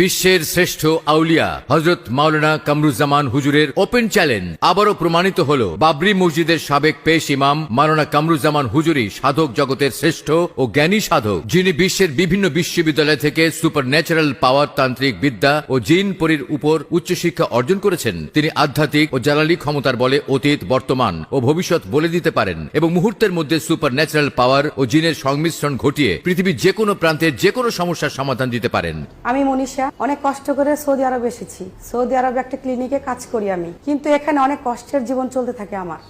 বিশ্বের শ্রেষ্ঠ আউলিয়া হজরত মাওলানা কামরুজ্জামান হুজুরের ওপেন চ্যালেঞ্জ আবারও প্রমাণিত হল বাবরি মসজিদের সাবেক পেশ ইমাম মাওলানা কামরুজ্জামান হুজুরি সাধক জগতের শ্রেষ্ঠ ও জ্ঞানী সাধক, যিনি বিশ্বের বিভিন্ন বিশ্ববিদ্যালয় থেকে সুপার ন্যাচারাল পাওয়ার তান্ত্রিক বিদ্যা ও জিন পরির উপর উচ্চশিক্ষা অর্জন করেছেন। তিনি আধ্যাত্মিক ও জ্বালালি ক্ষমতার বলে অতীত, বর্তমান ও ভবিষ্যৎ বলে দিতে পারেন এবং মুহূর্তের মধ্যে সুপার ন্যাচারাল পাওয়ার ও জিনের সংমিশ্রণ ঘটিয়ে পৃথিবীর যে কোনো প্রান্তে যে কোনো সমস্যার সমাধান দিতে পারেন। আমি মনীষা অনেক কষ্ট করে সৌদি আরব এসেছি। সৌদি আরবে একটা ক্লিনিকে কাজ করি আমি। কিন্তু এখানে অনেক কষ্টের জীবন চলতে থাকে আমার।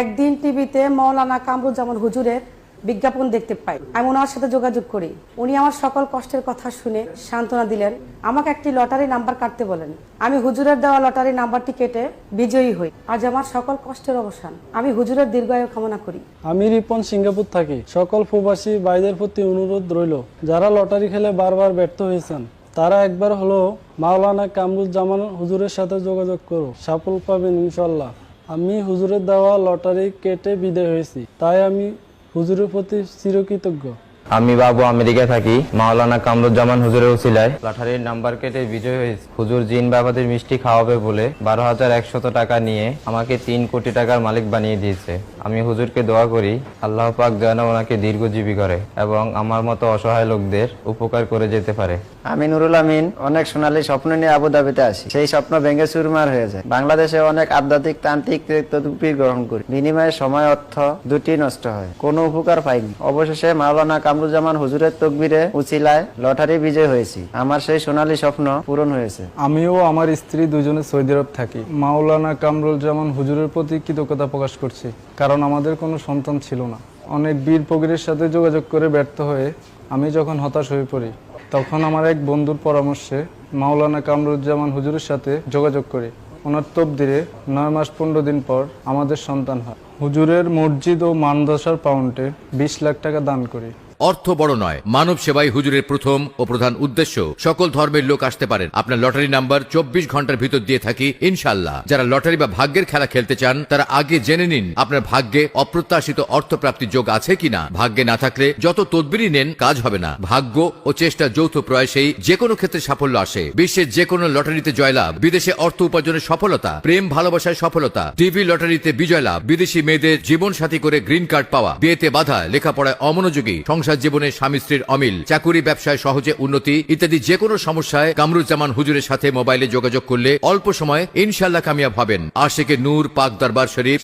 একদিন টিভিতে মৌলানা কামরুজ্জামান হুজুরের বিজ্ঞাপন দেখতে পাই। আমি ওনার সাথে যোগাযোগ করি। উনি আমার সকল কষ্টের কথা শুনে সান্ত্বনা দিলেন, আমাকে একটি লটারি নাম্বার কাটতে বলেন। আমি হুজুরের দেওয়া লটারি নাম্বারটি কেটে বিজয়ী হই। আজ আমার সকল কষ্টের অবসান। আমি হুজুরের দীর্ঘায়ু কামনা করি। আমি রিপন সিঙ্গাপুর থাকি। সকল প্রবাসী ভাইদের প্রতি অনুরোধ রইল, যারা লটারি খেলে বারবার ব্যর্থ হয়েছেন। তারা একবার হলো মাওলানা কামরুজ্জামান হুজুরের সাথে যোগাযোগ করো। সাফল পাবেন ইনশাল্লাহ আমি হুজুরের দেওয়া লটারি কেটে বিদায় হয়েছি। তাই আমি হুজুরের প্রতি চিরকৃতজ্ঞ। আমি বাবু আমেরিকায় থাকি, মাওলানা কামরুজ্জামান হুজুরের উসিলায় লটারির নাম্বার কেটে বিজয় হয়েছে। হুজুর জিন বাবাদের মিষ্টি খাওয়াবে বলে বারো হাজার একশত টাকা নিয়ে আমাকে তিন কোটি টাকার মালিক বানিয়ে দিয়েছে। আমি হুজুরকে দোয়া করি, আল্লাহ পাক যেন ওনাকে দীর্ঘজীবী করে এবং আমার মতো অসহায় লোকদের উপকার করে যেতে পারে। আমি নুরুল আমিন, অনেক সোনালী স্বপ্ন নিয়ে আবুধাবিতে আসি। সেই স্বপ্ন ভেঙে চুরমার হয়ে যায়। বাংলাদেশে অনেক আধ্যাত্মিক তান্ত্রিক তদুপি গ্রহণ করি। বিনিময়ে সময়, অর্থ দুটি নষ্ট হয়। কোনো উপকার পাইনি। অবশেষে মাওলানা কামরুজ্জামান হুজুরের তকবিরে উচিলায় লটারি বিজয় হয়েছি। আমার সেই সোনালী স্বপ্ন পূরণ হয়েছে। আমিও আমার স্ত্রী দুজনে সৌদি আরব থাকি। মাওলানা কামরুল জামান হুজুরের প্রতি কৃতজ্ঞতা প্রকাশ করছি, কারণ আমাদের কোনো সন্তান ছিল না। অনেক বীর ফকিরের সাথে যোগাযোগ করে ব্যর্থ হয়ে আমি যখন হতাশ হয়ে পড়ি, তখন আমার এক বন্ধুর পরামর্শে মাওলানা কামরুজ্জামান হুজুরের সাথে যোগাযোগ করি। ওনার তবদিরে নয় মাস পনেরো দিন পর আমাদের সন্তান হয়। হুজুরের মসজিদ ও মানদশার পাউন্ডে বিশ লাখ টাকা দান করি। অর্থ বড় নয়। মানব সেবাই হুজুরের প্রথম ও প্রধান উদ্দেশ্য। সকল ধর্মের লোক আসতে পারেন। আপনার লটারি নাম্বার চব্বিশ ঘণ্টার ভিতর দিয়ে থাকি ইনশাল্লাহ যারা লটারি বা ভাগ্যের খেলা খেলতে চান, তারা আগে জেনে নিন আপনার ভাগ্যে অপ্রত্যাশিত অর্থ প্রাপ্তির যোগ আছে কিনা। ভাগ্যে না থাকলে যত তদবিরই নেন, কাজ হবে না। ভাগ্য ও চেষ্টা যৌথ প্রয়াসেই যে কোনো ক্ষেত্রে সাফল্য আসে। বিশ্বের যে কোনো লটারিতে জয়লাভ, বিদেশে অর্থ উপার্জনের সফলতা, প্রেম ভালোবাসায় সফলতা, টিভি লটারিতে বিজয় লাভ, বিদেশি মেয়েদের জীবন সাথী করে গ্রিন কার্ড পাওয়া, বিয়েতে বাধা, লেখাপড়ায় অমনোযোগী সংসার জীবনে স্বামী স্ত্রীর অমিল, চাকুরি ব্যবসায় সহজে উন্নতি ইত্যাদি যে কোনো সমস্যায় কামরুজ্জামান হুজুরের সাথে মোবাইলে যোগাযোগ করলে অল্প সময় ইনশাল্লাহ কামিয়াব হবেন। আশেকে নূর, পাক দরবার শরীফ।